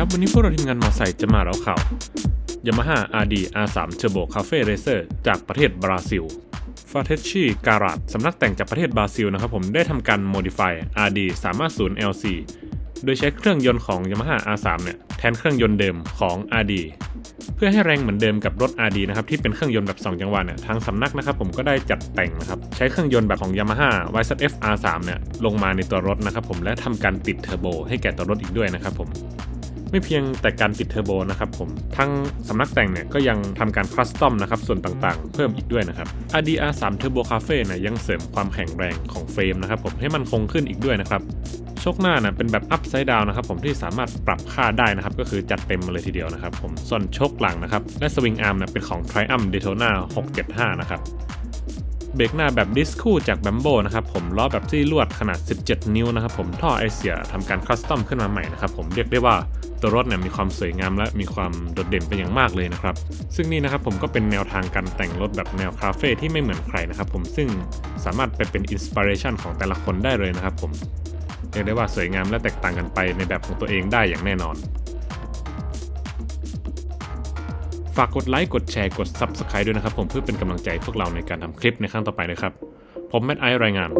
วันนี้พวกเราทีมงานมอไซค์จะมาเล่าข่าว Yamaha RD R3 Turbo Cafe Racer จากประเทศบราซิล f a t e c h i Garage สำนักแต่งจากประเทศบราซิลนะครับผมได้ทำการ modify RD 350 LC โดยใช้เครื่องยนต์ของ Yamaha R3 เนี่ยแทนเครื่องยนต์เดิมของ RD เพื่อให้แรงเหมือนเดิมกับรถ RD นะครับที่เป็นเครื่องยนต์แบบ 2 จังหวะเนี่ยทางสำนักนะครับผมก็ได้จัดแต่งนะครับใช้เครื่องยนต์แบบของ Yamaha YZF R3 เนี่ยลงมาในตัวรถนะครับผมและทำการติดเทอร์โบให้แก่ตัวรถอีกด้วยนะครับผม ไม่เพียงแต่การติดเทอร์โบนะครับผมทั้งสำนักแต่งเนี่ยก็ยังทำการคัสตอมนะครับส่วนต่างๆ เพิ่มอีกด้วยนะครับ RDR 3 Turbo Cafe เนี่ยยังเสริมความแข็งแรงของเฟรมนะครับผมให้มันคงขึ้นอีกด้วยนะครับโชคหน้านะเป็นแบบอัพไซด์ดาวนะครับผมที่สามารถปรับค่าได้นะครับก็คือจัดเต็มมาเลยทีเดียวนะครับผมส่วนโชคหลังนะครับและสวิงอาร์มเนี่ยเป็นของ Triumph Daytona 675 นะครับเบรกหน้าแบบดิสคู่จากแบมโบนะครับผมล้อแบบซี่ลวดขนาด 17 นิ้วนะครับผมท่อไอเสียทำการคัสตอมขึ้นมาใหม่นะครับผมเรียกได้ว่า ตัวรถเนี่ยมีความสวยงามและมีความโดดเด่นเป็นอย่างมากเลยนะครับ ซึ่งนี่นะครับผมก็เป็นแนวทางการแต่งรถแบบแนวคาเฟ่ที่ไม่เหมือนใครนะครับผมซึ่งสามารถไปเป็นอินสปิเรชันของแต่ละคนได้เลยนะครับผมเรียกได้ว่าสวยงามและแตกต่างกันไปในแบบของตัวเองได้อย่างแน่นอน ฝากกดไลค์กดแชร์กด Subscribe ด้วยนะครับผมเพื่อเป็นกำลังใจพวกเราในการทำคลิปในครั้งต่อไปนะครับ ผมแมทไอซ์รายงาน